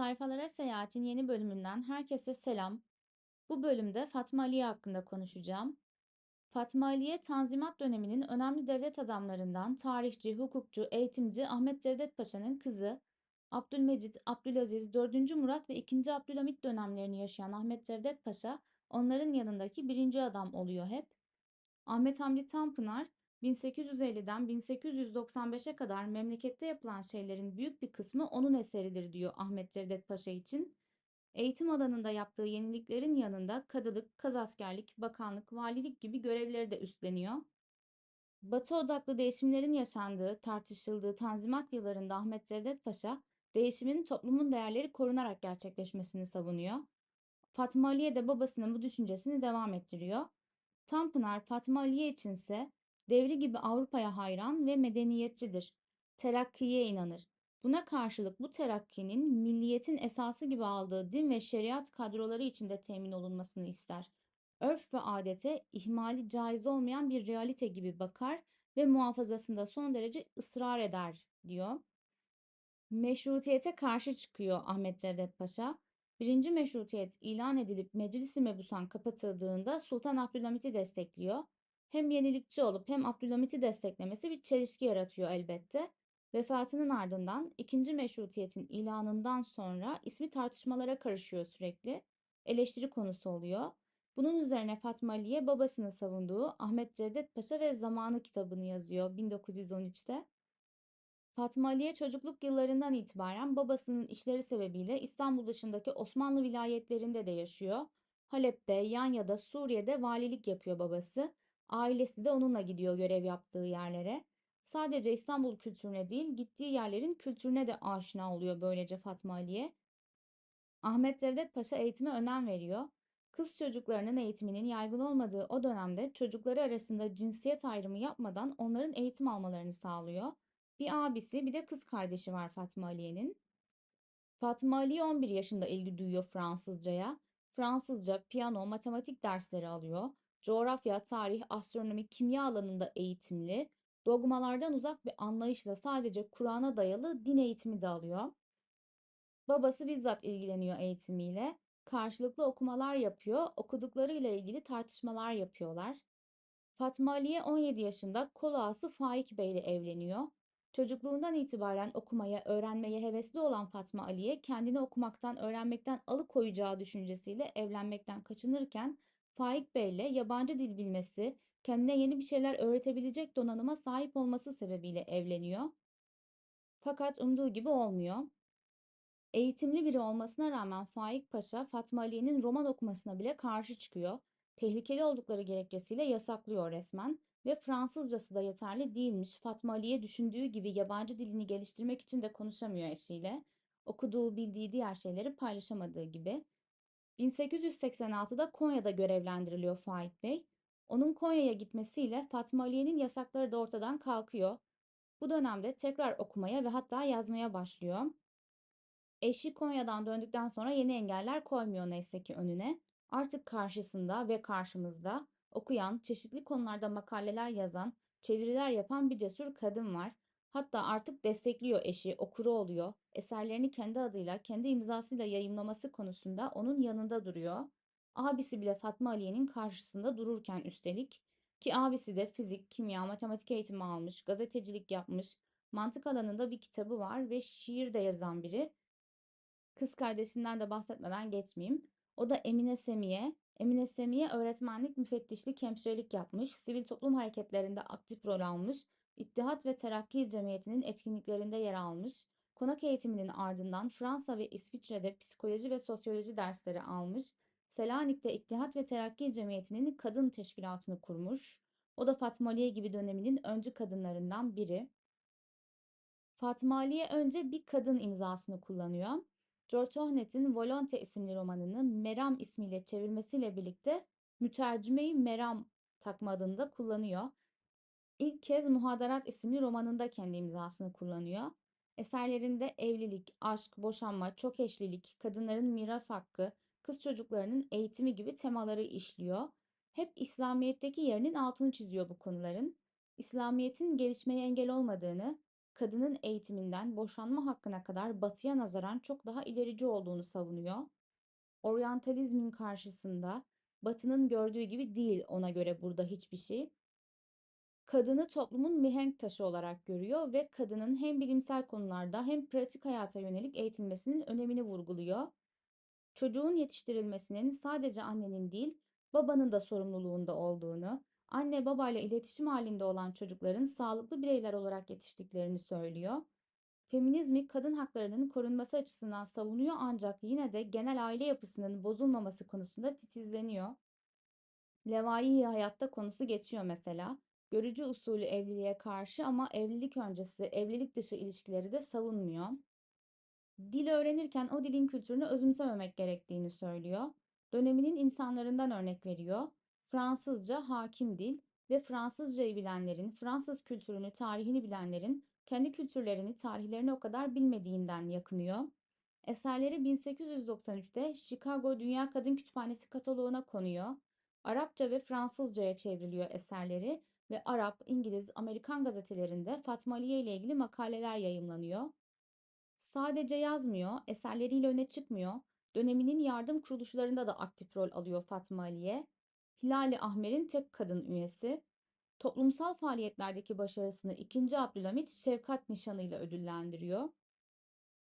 Sayfalara Seyahat'in yeni bölümünden herkese selam. Bu bölümde Fatma Aliye hakkında konuşacağım. Fatma Aliye, Tanzimat döneminin önemli devlet adamlarından tarihçi, hukukçu, eğitimci Ahmet Cevdet Paşa'nın kızı, Abdülmecit, Abdülaziz, 4. Murat ve 2. Abdülhamit dönemlerini yaşayan Ahmet Cevdet Paşa, onların yanındaki birinci adam oluyor hep. Ahmet Hamdi Tanpınar, 1850'den 1895'e kadar memlekette yapılan şeylerin büyük bir kısmı onun eseridir diyor Ahmet Cevdet Paşa için. Eğitim alanında yaptığı yeniliklerin yanında kadılık, kazaskerlik, bakanlık, valilik gibi görevleri de üstleniyor. Batı odaklı değişimlerin yaşandığı, tartışıldığı Tanzimat yıllarında Ahmet Cevdet Paşa, değişimin toplumun değerleri korunarak gerçekleşmesini savunuyor. Fatma Aliye de babasının bu düşüncesini devam ettiriyor. Tanpınar Fatma Aliye içinse devri gibi Avrupa'ya hayran ve medeniyetçidir. Terakkiye inanır. Buna karşılık bu terakkinin milliyetin esası gibi aldığı din ve şeriat kadroları içinde temin olunmasını ister. Örf ve adete ihmali caiz olmayan bir realite gibi bakar ve muhafazasında son derece ısrar eder diyor. Meşrutiyete karşı çıkıyor Ahmet Cevdet Paşa. Birinci meşrutiyet ilan edilip Meclis-i Mebusan kapatıldığında Sultan Abdülhamit'i destekliyor. Hem yenilikçi olup hem Abdülhamit'i desteklemesi bir çelişki yaratıyor elbette. Vefatının ardından ikinci meşrutiyetin ilanından sonra ismi tartışmalara karışıyor sürekli. Eleştiri konusu oluyor. Bunun üzerine Fatma Aliye babasını savunduğu Ahmet Cevdet Paşa ve Zamanı kitabını yazıyor 1913'te. Fatma Aliye çocukluk yıllarından itibaren babasının işleri sebebiyle İstanbul dışındaki Osmanlı vilayetlerinde de yaşıyor. Halep'te, Yanya'da, Suriye'de valilik yapıyor babası. Ailesi de onunla gidiyor görev yaptığı yerlere. Sadece İstanbul kültürüne değil, gittiği yerlerin kültürüne de aşina oluyor böylece Fatma Aliye. Ahmet Cevdet Paşa eğitime önem veriyor. Kız çocuklarının eğitiminin yaygın olmadığı o dönemde çocukları arasında cinsiyet ayrımı yapmadan onların eğitim almalarını sağlıyor. Bir abisi bir de kız kardeşi var Fatma Aliye'nin. Fatma Aliye 11 yaşında ilgi duyuyor Fransızcaya. Fransızca, piyano, matematik dersleri alıyor. Coğrafya, tarih, astronomi, kimya alanında eğitimli. Dogmalardan uzak bir anlayışla sadece Kur'an'a dayalı din eğitimi de alıyor. Babası bizzat ilgileniyor eğitimiyle. Karşılıklı okumalar yapıyor, okuduklarıyla ilgili tartışmalar yapıyorlar. Fatma Aliye 17 yaşında kol ağası Faik Bey ile evleniyor. Çocukluğundan itibaren okumaya, öğrenmeye hevesli olan Fatma Aliye kendini okumaktan, öğrenmekten alıkoyacağı düşüncesiyle evlenmekten kaçınırken Faik Bey ile yabancı dil bilmesi, kendine yeni bir şeyler öğretebilecek donanıma sahip olması sebebiyle evleniyor. Fakat umduğu gibi olmuyor. Eğitimli biri olmasına rağmen Faik Paşa Fatma Aliye'nin roman okumasına bile karşı çıkıyor. Tehlikeli oldukları gerekçesiyle yasaklıyor resmen ve Fransızcası da yeterli değilmiş. Fatma Aliye düşündüğü gibi yabancı dilini geliştirmek için de konuşamıyor eşiyle. Okuduğu, bildiği diğer şeyleri paylaşamadığı gibi. 1886'da Konya'da görevlendiriliyor Faik Bey. Onun Konya'ya gitmesiyle Fatma Aliye'nin yasakları da ortadan kalkıyor. Bu dönemde tekrar okumaya ve hatta yazmaya başlıyor. Eşi Konya'dan döndükten sonra yeni engeller koymuyor neyse ki önüne. Artık karşısında ve karşımızda okuyan, çeşitli konularda makaleler yazan, çeviriler yapan bir cesur kadın var. Hatta artık destekliyor eşi, okuru oluyor. Eserlerini kendi adıyla, kendi imzasıyla yayımlaması konusunda onun yanında duruyor. Abisi bile Fatma Aliye'nin karşısında dururken üstelik ki abisi de fizik, kimya, matematik eğitimi almış, gazetecilik yapmış, mantık alanında bir kitabı var ve şiir de yazan biri. Kız kardeşinden de bahsetmeden geçmeyeyim. O da Emine Semiye. Emine Semiye öğretmenlik, müfettişlik, hemşirelik yapmış, sivil toplum hareketlerinde aktif rol almış, İttihat ve Terakki Cemiyeti'nin etkinliklerinde yer almış, konak eğitiminin ardından Fransa ve İsviçre'de psikoloji ve sosyoloji dersleri almış, Selanik'te İttihat ve Terakki Cemiyeti'nin kadın teşkilatını kurmuş. O da Fatma Aliye gibi döneminin öncü kadınlarından biri. Fatma Aliye önce bir kadın imzasını kullanıyor. George Ohnet'in Volonte isimli romanını Meram ismiyle çevirmesiyle birlikte Mütercime-i Meram takma adını da kullanıyor. İlk kez Muhadarat isimli romanında kendi imzasını kullanıyor. Eserlerinde evlilik, aşk, boşanma, çok eşlilik, kadınların miras hakkı, kız çocuklarının eğitimi gibi temaları işliyor. Hep İslamiyet'teki yerinin altını çiziyor bu konuların. İslamiyet'in gelişmeye engel olmadığını, kadının eğitiminden boşanma hakkına kadar batıya nazaran çok daha ilerici olduğunu savunuyor. Oryantalizmin karşısında batının gördüğü gibi değil ona göre burada hiçbir şey. Kadını toplumun mihenk taşı olarak görüyor ve kadının hem bilimsel konularda hem pratik hayata yönelik eğitilmesinin önemini vurguluyor. Çocuğun yetiştirilmesinin sadece annenin değil, babanın da sorumluluğunda olduğunu, anne babayla iletişim halinde olan çocukların sağlıklı bireyler olarak yetiştiklerini söylüyor. Feminizmi kadın haklarının korunması açısından savunuyor ancak yine de genel aile yapısının bozulmaması konusunda titizleniyor. Levai hayatta konusu geçiyor mesela. Görücü usulü evliliğe karşı ama evlilik öncesi, evlilik dışı ilişkileri de savunmuyor. Dil öğrenirken o dilin kültürünü özümsememek gerektiğini söylüyor. Döneminin insanlarından örnek veriyor. Fransızca hakim dil ve Fransızcayı bilenlerin, Fransız kültürünü, tarihini bilenlerin kendi kültürlerini, tarihlerini o kadar bilmediğinden yakınıyor. Eserleri 1893'te Chicago Dünya Kadın Kütüphanesi kataloğuna konuyor. Arapça ve Fransızcaya çevriliyor eserleri ve Arap, İngiliz, Amerikan gazetelerinde Fatma Aliye ile ilgili makaleler yayımlanıyor. Sadece yazmıyor, eserleriyle öne çıkmıyor. Döneminin yardım kuruluşlarında da aktif rol alıyor Fatma Aliye. Hilali Ahmer'in tek kadın üyesi. Toplumsal faaliyetlerdeki başarısını 2. Abdülhamit Şefkat Nişanı'yla ödüllendiriyor.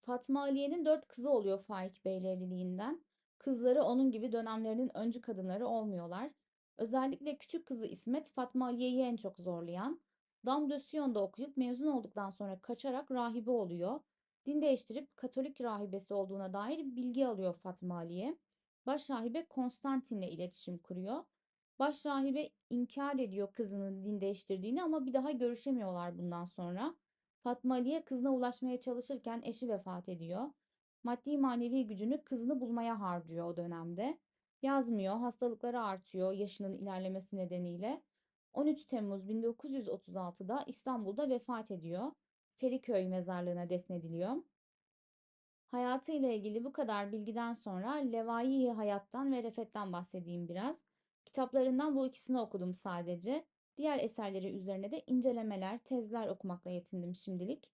Fatma Aliye'nin dört kızı oluyor Faik Bey'le evliliğinden. Kızları onun gibi dönemlerinin öncü kadınları olmuyorlar. Özellikle küçük kızı İsmet Fatma Aliye'yi en çok zorlayan. Dame de Sion'da okuyup mezun olduktan sonra kaçarak rahibe oluyor. Din değiştirip Katolik rahibesi olduğuna dair bilgi alıyor Fatma Aliye. Başrahibe Konstantin'le iletişim kuruyor. Başrahibe inkar ediyor kızının din değiştirdiğini ama bir daha görüşemiyorlar bundan sonra. Fatma Aliye kızına ulaşmaya çalışırken eşi vefat ediyor. Maddi manevi gücünü kızını bulmaya harcıyor o dönemde. Yazmıyor, hastalıkları artıyor yaşının ilerlemesi nedeniyle. 13 Temmuz 1936'da İstanbul'da vefat ediyor. Feriköy mezarlığına defnediliyor. Hayatı ile ilgili bu kadar bilgiden sonra Levai Hayat'tan ve Refet'ten bahsedeyim biraz. Kitaplarından bu ikisini okudum sadece. Diğer eserleri üzerine de incelemeler, tezler okumakla yetindim şimdilik.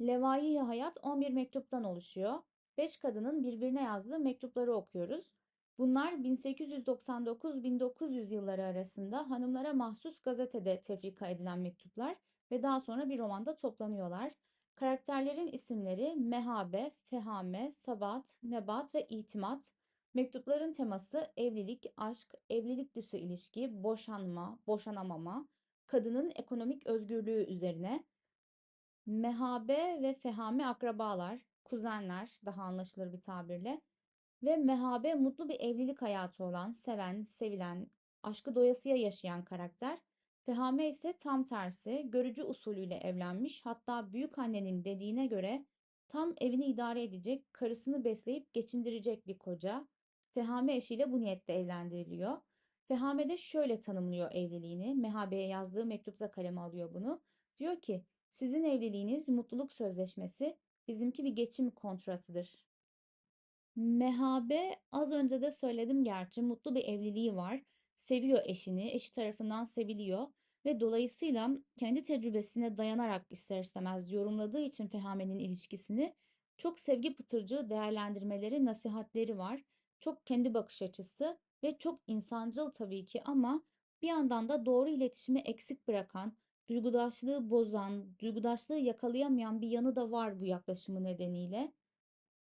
Levai Hayat 11 mektuptan oluşuyor. 5 kadının birbirine yazdığı mektupları okuyoruz. Bunlar 1899-1900 yılları arasında hanımlara mahsus gazetede tefrika edilen mektuplar ve daha sonra bir romanda toplanıyorlar. Karakterlerin isimleri Mehabe, Fehame, Sabat, Nebat ve İtimat. Mektupların teması evlilik, aşk, evlilik dışı ilişki, boşanma, boşanamama, kadının ekonomik özgürlüğü üzerine. Mehabe ve Fehame akrabalar, kuzenler daha anlaşılır bir tabirle. Ve Mehabe mutlu bir evlilik hayatı olan, seven, sevilen, aşkı doyasıya yaşayan karakter. Fehame ise tam tersi, görücü usulüyle evlenmiş. Hatta büyük annenin dediğine göre tam evini idare edecek, karısını besleyip geçindirecek bir koca. Fehame eşiyle bu niyette evlendiriliyor. Fehame de şöyle tanımlıyor evliliğini. Mehabe'ye yazdığı mektupta kaleme alıyor bunu. Diyor ki, sizin evliliğiniz mutluluk sözleşmesi, bizimki bir geçim kontratıdır. Mehabe az önce de söyledim gerçi mutlu bir evliliği var. Seviyor eşini, eşi tarafından seviliyor ve dolayısıyla kendi tecrübesine dayanarak ister istemez yorumladığı için Fehame'nin ilişkisini çok sevgi pıtırcığı değerlendirmeleri, nasihatleri var. Çok kendi bakış açısı ve çok insancıl tabii ki ama bir yandan da doğru iletişimi eksik bırakan, duygudaşlığı bozan, duygudaşlığı yakalayamayan bir yanı da var bu yaklaşımı nedeniyle.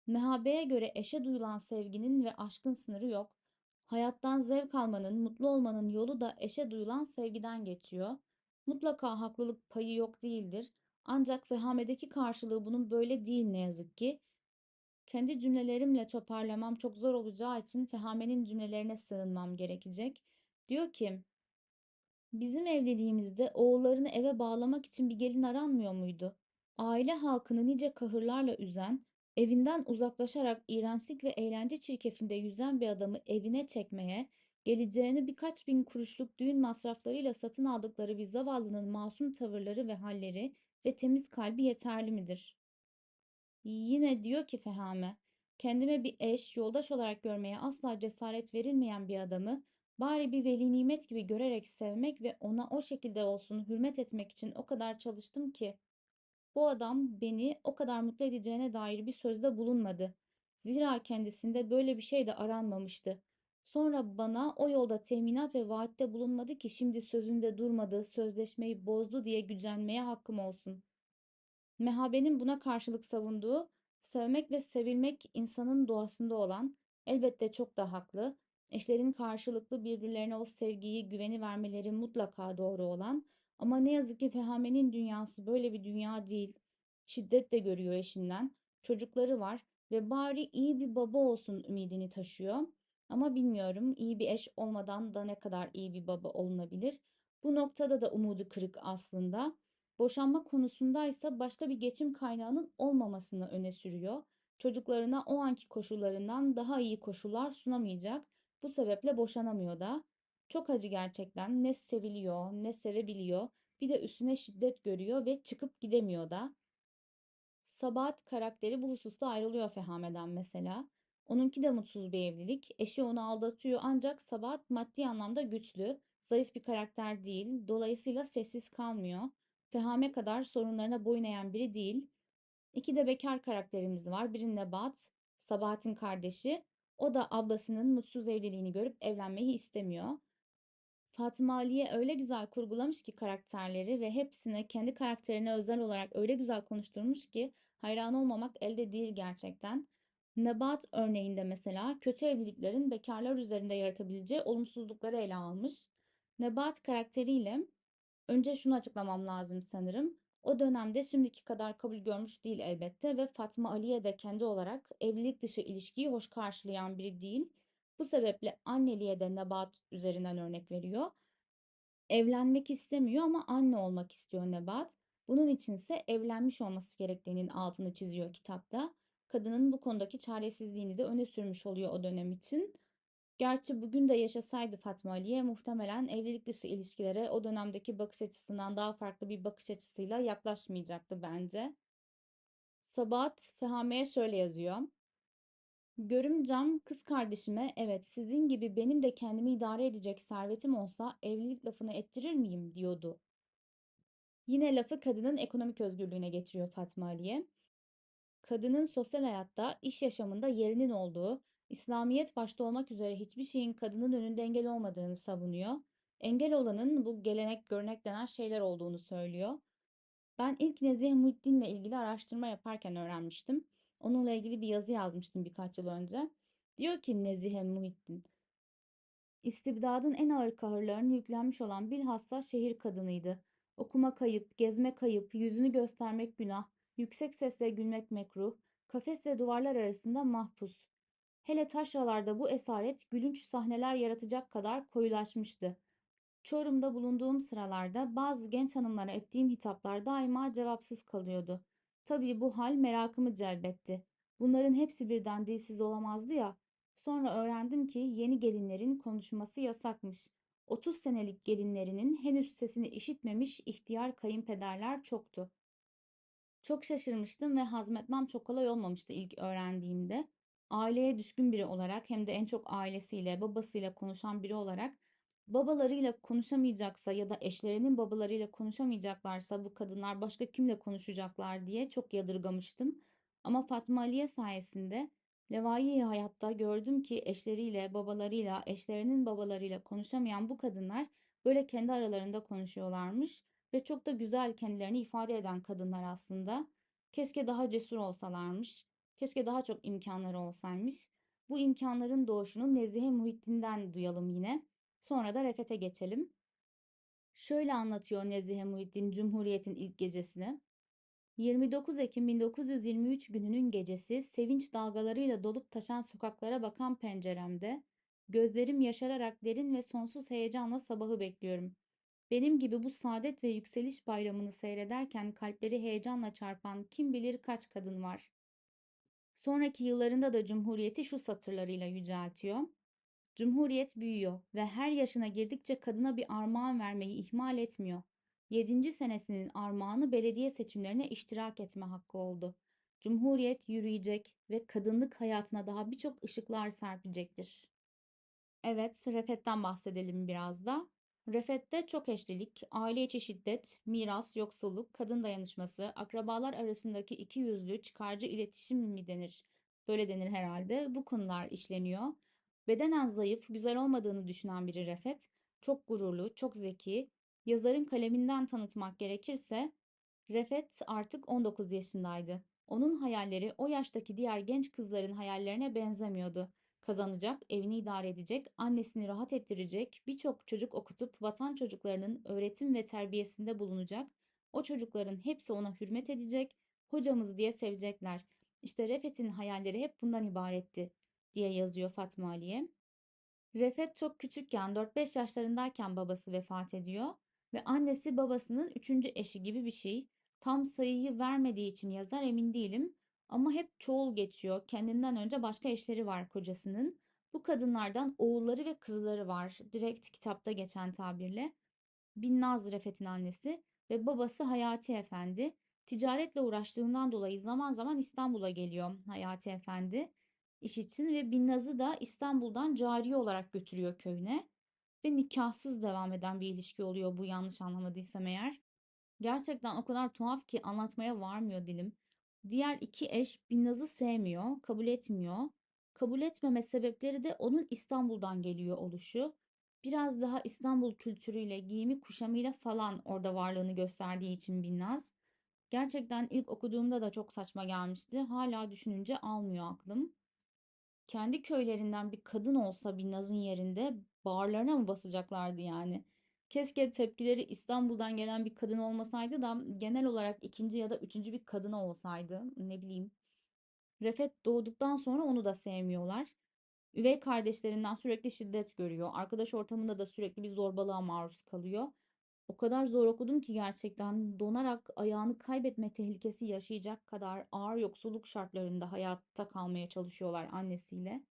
Mehabe'ye göre eşe duyulan sevginin ve aşkın sınırı yok. Hayattan zevk almanın, mutlu olmanın yolu da eşe duyulan sevgiden geçiyor. Mutlaka haklılık payı yok değildir. Ancak Fehame'deki karşılığı bunun böyle değil ne yazık ki. Kendi cümlelerimle toparlamam çok zor olacağı için Fehame'nin cümlelerine sığınmam gerekecek. Diyor ki, bizim evliliğimizde oğullarını eve bağlamak için bir gelin aranmıyor muydu? Aile halkını nice kahırlarla üzen, Evinden uzaklaşarak iğrençlik ve eğlence çirkefinde yüzen bir adamı evine çekmeye, geleceğini birkaç bin kuruşluk düğün masraflarıyla satın aldıkları bir zavallının masum tavırları ve halleri ve temiz kalbi yeterli midir? Yine diyor ki Fehame, kendime bir eş, yoldaş olarak görmeye asla cesaret verilmeyen bir adamı bari bir veli nimet gibi görerek sevmek ve ona o şekilde olsun hürmet etmek için o kadar çalıştım ki bu adam beni o kadar mutlu edeceğine dair bir sözde bulunmadı. Zira kendisinde böyle bir şey de aranmamıştı. Sonra bana o yolda teminat ve vaatte bulunmadı ki şimdi sözünde durmadı, sözleşmeyi bozdu diye gücenmeye hakkım olsun. Mehabenin buna karşılık savunduğu, sevmek ve sevilmek insanın doğasında olan, elbette çok da haklı, eşlerin karşılıklı birbirlerine o sevgiyi, güveni vermeleri mutlaka doğru olan, ama ne yazık ki Fehamen'in dünyası böyle bir dünya değil. Şiddet de görüyor eşinden, çocukları var ve bari iyi bir baba olsun ümidini taşıyor. Ama bilmiyorum iyi bir eş olmadan da ne kadar iyi bir baba olunabilir. Bu noktada da umudu kırık aslında. Boşanma konusundaysa başka bir geçim kaynağının olmamasını öne sürüyor. Çocuklarına o anki koşullarından daha iyi koşullar sunamayacak. Bu sebeple boşanamıyor da. Çok acı gerçekten. Ne seviliyor, ne sevebiliyor. Bir de üstüne şiddet görüyor ve çıkıp gidemiyor da. Sabahat karakteri bu hususta ayrılıyor Fehame'den mesela. Onunki de mutsuz bir evlilik. Eşi onu aldatıyor ancak Sabahat maddi anlamda güçlü, zayıf bir karakter değil. Dolayısıyla sessiz kalmıyor. Fehame kadar sorunlarına boyun eğen biri değil. İki de bekar karakterimiz var. Biri Nebat, Sabahat'in kardeşi. O da ablasının mutsuz evliliğini görüp evlenmeyi istemiyor. Fatıma Ali'ye öyle güzel kurgulamış ki karakterleri ve hepsini kendi karakterine özel olarak öyle güzel konuşturmuş ki hayran olmamak elde değil gerçekten. Nebat örneğinde mesela kötü evliliklerin bekarlar üzerinde yaratabileceği olumsuzlukları ele almış. Nebat karakteriyle önce şunu açıklamam lazım sanırım. O dönemde şimdiki kadar kabul görmüş değil elbette ve Fatma Aliye de kendi olarak evlilik dışı ilişkiyi hoş karşılayan biri değil. Bu sebeple anneliğe de Nebat üzerinden örnek veriyor. Evlenmek istemiyor ama anne olmak istiyor Nebat. Bunun içinse evlenmiş olması gerektiğinin altını çiziyor kitapta. Kadının bu konudaki çaresizliğini de öne sürmüş oluyor o dönem için. Gerçi bugün de yaşasaydı Fatma Aliye muhtemelen evlilik dışı ilişkilere o dönemdeki bakış açısından daha farklı bir bakış açısıyla yaklaşmayacaktı bence. Sabahat Fehame'ye şöyle yazıyor. Görümcem kız kardeşime evet sizin gibi benim de kendimi idare edecek servetim olsa evlilik lafını ettirir miyim diyordu. Yine lafı kadının ekonomik özgürlüğüne getiriyor Fatma Aliye. Kadının sosyal hayatta, iş yaşamında yerinin olduğu, İslamiyet başta olmak üzere hiçbir şeyin kadının önünde engel olmadığını savunuyor. Engel olanın bu gelenek, görnek denen şeyler olduğunu söylüyor. Ben ilk Nezih Muhittin'le ilgili araştırma yaparken öğrenmiştim. Onunla ilgili bir yazı yazmıştım birkaç yıl önce. Diyor ki Nezihe Muhittin, İstibdadın en ağır kahırlarını yüklenmiş olan bilhassa şehir kadınıydı. Okuma kayıp, gezme kayıp, yüzünü göstermek günah, yüksek sesle gülmek mekruh, kafes ve duvarlar arasında mahpus. Hele taşralarda bu esaret gülünç sahneler yaratacak kadar koyulaşmıştı. Çorum'da bulunduğum sıralarda bazı genç hanımlara ettiğim hitaplar daima cevapsız kalıyordu. Tabii bu hal merakımı celbetti. Bunların hepsi birden dilsiz olamazdı ya. Sonra öğrendim ki yeni gelinlerin konuşması yasakmış. 30 senelik gelinlerinin henüz sesini işitmemiş ihtiyar kayınpederler çoktu. Çok şaşırmıştım ve hazmetmem çok kolay olmamıştı ilk öğrendiğimde. Aileye düşkün biri olarak hem de en çok ailesiyle, babasıyla konuşan biri olarak babalarıyla konuşamayacaksa ya da eşlerinin babalarıyla konuşamayacaklarsa bu kadınlar başka kimle konuşacaklar diye çok yadırgamıştım. Ama Fatma Aliye sayesinde Levai hayatta gördüm ki eşleriyle, babalarıyla, eşlerinin babalarıyla konuşamayan bu kadınlar böyle kendi aralarında konuşuyorlarmış ve çok da güzel kendilerini ifade eden kadınlar aslında. Keşke daha cesur olsalarmış. Keşke daha çok imkanları olsaymış. Bu imkanların doğuşunu Nezihe Muhittin'den duyalım yine. Sonra da Refet'e geçelim. Şöyle anlatıyor Nezihe Muhittin Cumhuriyet'in ilk gecesini. 29 Ekim 1923 gününün gecesi sevinç dalgalarıyla dolup taşan sokaklara bakan penceremde gözlerim yaşararak derin ve sonsuz heyecanla sabahı bekliyorum. Benim gibi bu saadet ve yükseliş bayramını seyrederken kalpleri heyecanla çarpan kim bilir kaç kadın var. Sonraki yıllarında da Cumhuriyeti şu satırlarıyla yüceltiyor. Cumhuriyet büyüyor ve her yaşına girdikçe kadına bir armağan vermeyi ihmal etmiyor. Yedinci senesinin armağanı belediye seçimlerine iştirak etme hakkı oldu. Cumhuriyet yürüyecek ve kadınlık hayatına daha birçok ışıklar serpecektir. Evet, Refet'ten bahsedelim biraz da. Refet'te çok eşlilik, aile içi şiddet, miras, yoksulluk, kadın dayanışması, akrabalar arasındaki ikiyüzlü çıkarcı iletişim mi denir? Böyle denir herhalde. Bu konular işleniyor. Bedenen zayıf, güzel olmadığını düşünen biri Refet. Çok gururlu, çok zeki. Yazarın kaleminden tanıtmak gerekirse Refet artık 19 yaşındaydı. Onun hayalleri o yaştaki diğer genç kızların hayallerine benzemiyordu. Kazanacak, evini idare edecek, annesini rahat ettirecek, birçok çocuk okutup vatan çocuklarının öğretim ve terbiyesinde bulunacak. O çocukların hepsi ona hürmet edecek, hocamız diye sevecekler. İşte Refet'in hayalleri hep bundan ibaretti diye yazıyor Fatma Ali'ye. Refet çok küçükken 4-5 yaşlarındayken babası vefat ediyor ve annesi babasının üçüncü eşi gibi bir şey. Tam sayıyı vermediği için yazar emin değilim ama hep çoğul geçiyor. Kendinden önce başka eşleri var kocasının. Bu kadınlardan oğulları ve kızları var. Direkt kitapta geçen tabirle. Binnaz Refet'in annesi ve babası Hayati Efendi. Ticaretle uğraştığından dolayı zaman zaman İstanbul'a geliyor Hayati Efendi iş için ve Binnaz'ı da İstanbul'dan cariye olarak götürüyor köyüne ve nikahsız devam eden bir ilişki oluyor bu yanlış anlamadıysam eğer. Gerçekten o kadar tuhaf ki anlatmaya varmıyor dilim. Diğer iki eş Binnaz'ı sevmiyor, kabul etmiyor. Kabul etmeme sebepleri de onun İstanbul'dan geliyor oluşu. Biraz daha İstanbul kültürüyle, giyimi kuşamıyla falan orada varlığını gösterdiği için Binnaz. Gerçekten ilk okuduğumda da çok saçma gelmişti. Hala düşününce almıyor aklım. Kendi köylerinden bir kadın olsa Binnaz'ın yerinde bağırlarına mı basacaklardı yani? Keşke tepkileri İstanbul'dan gelen bir kadın olmasaydı da genel olarak ikinci ya da üçüncü bir kadın olsaydı. Ne bileyim. Refet doğduktan sonra onu da sevmiyorlar. Üvey kardeşlerinden sürekli şiddet görüyor. Arkadaş ortamında da sürekli bir zorbalığa maruz kalıyor. O kadar zor okudum ki gerçekten donarak ayağını kaybetme tehlikesi yaşayacak kadar ağır yoksulluk şartlarında hayatta kalmaya çalışıyorlar annesiyle.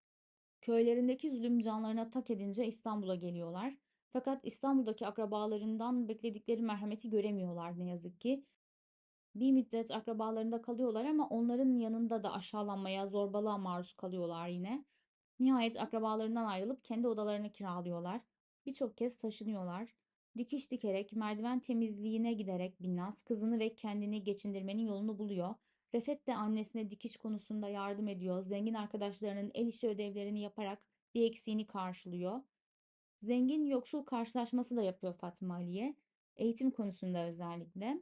Köylerindeki zulüm canlarına tak edince İstanbul'a geliyorlar. Fakat İstanbul'daki akrabalarından bekledikleri merhameti göremiyorlar ne yazık ki. Bir müddet akrabalarında kalıyorlar ama onların yanında da aşağılanmaya, zorbalığa maruz kalıyorlar yine. Nihayet akrabalarından ayrılıp kendi odalarını kiralıyorlar. Birçok kez taşınıyorlar. Dikiş dikerek, merdiven temizliğine giderek Binnaz kızını ve kendini geçindirmenin yolunu buluyor. Refet de annesine dikiş konusunda yardım ediyor. Zengin arkadaşlarının el işi ödevlerini yaparak bir eksiğini karşılıyor. Zengin yoksul karşılaşması da yapıyor Fatma Ali'ye. Eğitim konusunda özellikle.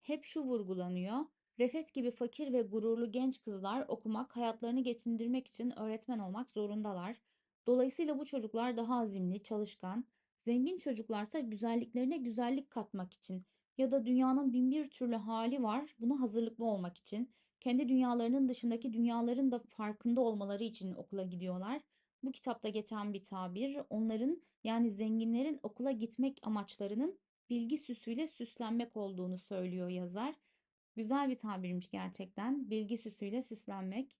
Hep şu vurgulanıyor. Refet gibi fakir ve gururlu genç kızlar okumak, hayatlarını geçindirmek için öğretmen olmak zorundalar. Dolayısıyla bu çocuklar daha azimli, çalışkan, zengin çocuklarsa güzelliklerine güzellik katmak için ya da dünyanın bin bir türlü hali var, buna hazırlıklı olmak için, kendi dünyalarının dışındaki dünyaların da farkında olmaları için okula gidiyorlar. Bu kitapta geçen bir tabir, onların yani zenginlerin okula gitmek amaçlarının bilgi süsüyle süslenmek olduğunu söylüyor yazar. Güzel bir tabirmiş gerçekten. Bilgi süsüyle süslenmek.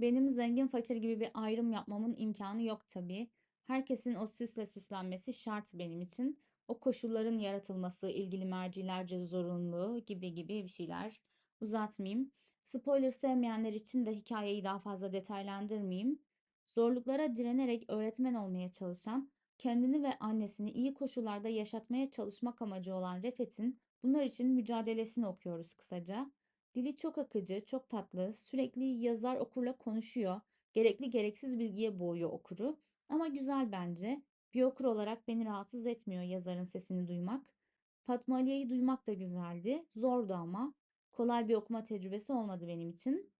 Benim zengin fakir gibi bir ayrım yapmamın imkanı yok tabii. Herkesin o süsle süslenmesi şart benim için. O koşulların yaratılması, ilgili mercilerce zorunlu gibi gibi bir şeyler. Uzatmayayım. Spoiler sevmeyenler için de hikayeyi daha fazla detaylandırmayayım. Zorluklara direnerek öğretmen olmaya çalışan, kendini ve annesini iyi koşullarda yaşatmaya çalışmak amacı olan Refet'in bunlar için mücadelesini okuyoruz kısaca. Dili çok akıcı, çok tatlı, sürekli yazar okurla konuşuyor, gerekli gereksiz bilgiye boğuyor okuru. Ama güzel bence. Bir okur olarak beni rahatsız etmiyor yazarın sesini duymak. Fatma Aliye'yi duymak da güzeldi. Zordu ama. Kolay bir okuma tecrübesi olmadı benim için.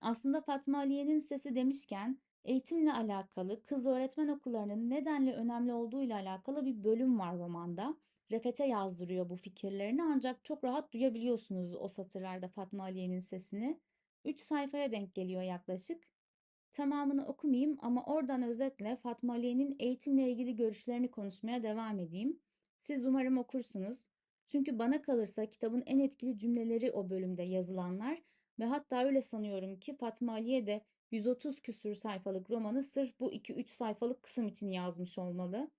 Aslında Fatma Aliye'nin sesi demişken eğitimle alakalı kız öğretmen okullarının nedenle önemli olduğuyla alakalı bir bölüm var romanda. Refet'e yazdırıyor bu fikirlerini ancak çok rahat duyabiliyorsunuz o satırlarda Fatma Aliye'nin sesini. 3 sayfaya denk geliyor yaklaşık. Tamamını okumayayım ama oradan özetle Fatma Aliye'nin eğitimle ilgili görüşlerini konuşmaya devam edeyim. Siz umarım okursunuz. Çünkü bana kalırsa kitabın en etkili cümleleri o bölümde yazılanlar ve hatta öyle sanıyorum ki Fatma Aliye de 130 küsür sayfalık romanı sırf bu 2-3 sayfalık kısım için yazmış olmalı.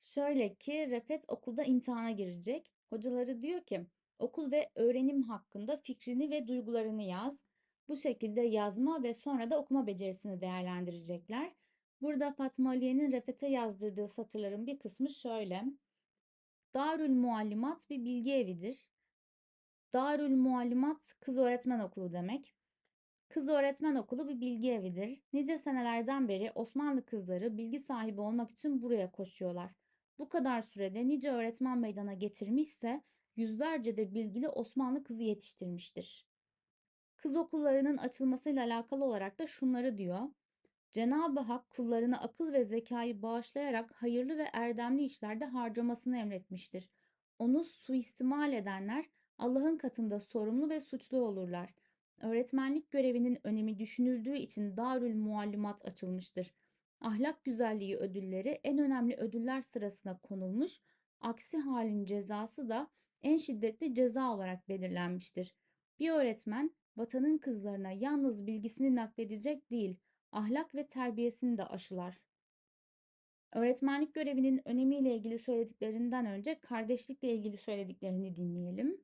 Şöyle ki Refet okulda imtihana girecek. Hocaları diyor ki okul ve öğrenim hakkında fikrini ve duygularını yaz. Bu şekilde yazma ve sonra da okuma becerisini değerlendirecekler. Burada Fatma Aliye'nin Refet'e yazdırdığı satırların bir kısmı şöyle. Darül Muallimat bir bilgi evidir. Darül Muallimat kız öğretmen okulu demek. Kız öğretmen okulu bir bilgi evidir. Nice senelerden beri Osmanlı kızları bilgi sahibi olmak için buraya koşuyorlar. Bu kadar sürede nice öğretmen meydana getirmişse yüzlerce de bilgili Osmanlı kızı yetiştirmiştir. Kız okullarının açılmasıyla alakalı olarak da şunları diyor. Cenab-ı Hak kullarına akıl ve zekayı bağışlayarak hayırlı ve erdemli işlerde harcamasını emretmiştir. Onu suistimal edenler Allah'ın katında sorumlu ve suçlu olurlar. Öğretmenlik görevinin önemi düşünüldüğü için Darül Muallimat açılmıştır. Ahlak güzelliği ödülleri en önemli ödüller sırasına konulmuş, aksi halin cezası da en şiddetli ceza olarak belirlenmiştir. Bir öğretmen vatanın kızlarına yalnız bilgisini nakledecek değil, ahlak ve terbiyesini de aşılar. Öğretmenlik görevinin önemiyle ilgili söylediklerinden önce kardeşlikle ilgili söylediklerini dinleyelim.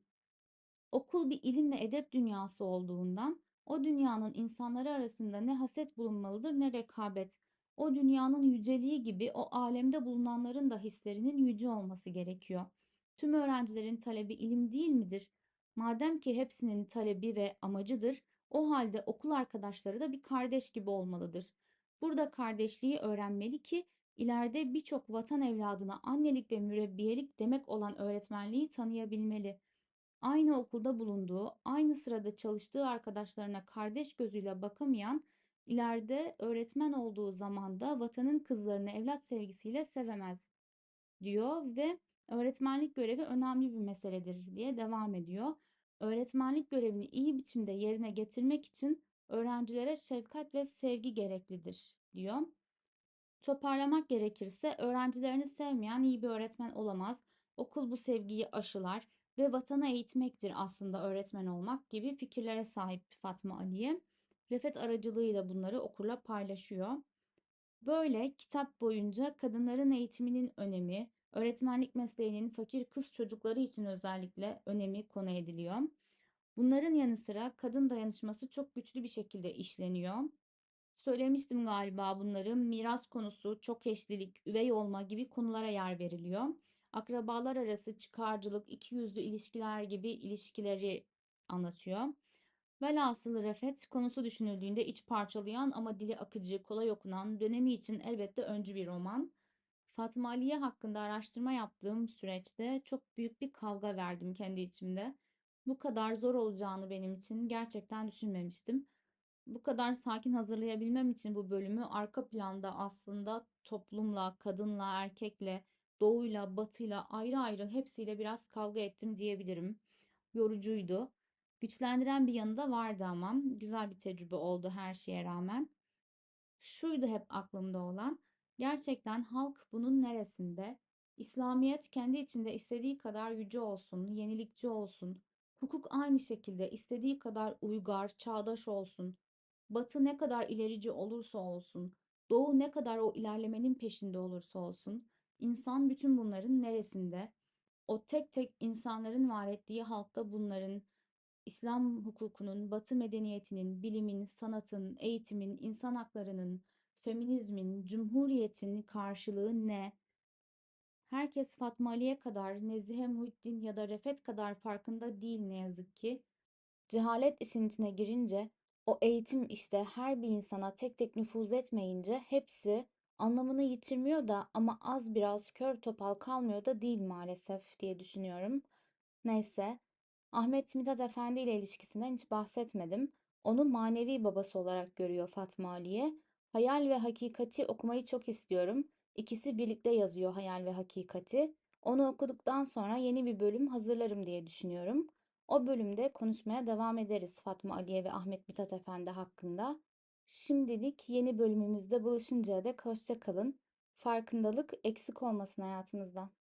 Okul bir ilim ve edep dünyası olduğundan o dünyanın insanları arasında ne haset bulunmalıdır ne rekabet. O dünyanın yüceliği gibi o alemde bulunanların da hislerinin yüce olması gerekiyor. Tüm öğrencilerin talebi ilim değil midir? Madem ki hepsinin talebi ve amacıdır, o halde okul arkadaşları da bir kardeş gibi olmalıdır. Burada kardeşliği öğrenmeli ki ileride birçok vatan evladına annelik ve mürebbiyelik demek olan öğretmenliği tanıyabilmeli. Aynı okulda bulunduğu, aynı sırada çalıştığı arkadaşlarına kardeş gözüyle bakamayan, ileride öğretmen olduğu zamanda vatanın kızlarını evlat sevgisiyle sevemez diyor ve öğretmenlik görevi önemli bir meseledir diye devam ediyor. Öğretmenlik görevini iyi biçimde yerine getirmek için öğrencilere şefkat ve sevgi gereklidir diyor. Toparlamak gerekirse öğrencilerini sevmeyen iyi bir öğretmen olamaz. Okul bu sevgiyi aşılar ve vatanı eğitmektir aslında öğretmen olmak gibi fikirlere sahip Fatma Aliye. Refet aracılığıyla bunları okurla paylaşıyor. Böyle kitap boyunca kadınların eğitiminin önemi, öğretmenlik mesleğinin fakir kız çocukları için özellikle önemi konu ediliyor. Bunların yanı sıra kadın dayanışması çok güçlü bir şekilde işleniyor. Söylemiştim galiba bunları. Miras konusu, çok eşlilik, üvey olma gibi konulara yer veriliyor. Akrabalar arası çıkarcılık, ikiyüzlü ilişkiler gibi ilişkileri anlatıyor. Velhasılı Refet konusu düşünüldüğünde iç parçalayan ama dili akıcı, kolay okunan, dönemi için elbette öncü bir roman. Fatma Aliye hakkında araştırma yaptığım süreçte çok büyük bir kavga verdim kendi içimde. Bu kadar zor olacağını benim için gerçekten düşünmemiştim. Bu kadar sakin hazırlayabilmem için bu bölümü arka planda aslında toplumla, kadınla, erkekle, doğuyla, batıyla ayrı ayrı hepsiyle biraz kavga ettim diyebilirim. Yorucuydu. Güçlendiren bir yanı da vardı ama güzel bir tecrübe oldu her şeye rağmen. Şuydu hep aklımda olan. Gerçekten halk bunun neresinde? İslamiyet kendi içinde istediği kadar yüce olsun, yenilikçi olsun. Hukuk aynı şekilde istediği kadar uygar, çağdaş olsun. Batı ne kadar ilerici olursa olsun, Doğu ne kadar o ilerlemenin peşinde olursa olsun, insan bütün bunların neresinde? O tek tek insanların var ettiği halkta bunların İslam hukukunun, Batı medeniyetinin, bilimin, sanatın, eğitimin, insan haklarının, feminizmin, cumhuriyetin karşılığı ne? Herkes Fatma Ali'ye kadar, Nezihe Muhiddin ya da Refet kadar farkında değil ne yazık ki. Cehalet işin içine girince, o eğitim işte her bir insana tek tek nüfuz etmeyince hepsi anlamını yitirmiyor da ama az biraz kör topal kalmıyor da değil maalesef diye düşünüyorum. Neyse, Ahmet Mithat Efendi ile ilişkisinden hiç bahsetmedim. Onu manevi babası olarak görüyor Fatma Aliye. Hayal ve Hakikati okumayı çok istiyorum. İkisi birlikte yazıyor Hayal ve Hakikati. Onu okuduktan sonra yeni bir bölüm hazırlarım diye düşünüyorum. O bölümde konuşmaya devam ederiz Fatma Aliye ve Ahmet Mithat Efendi hakkında. Şimdilik yeni bölümümüzde buluşuncaya dek hoşça kalın. Farkındalık eksik olmasın hayatımızdan.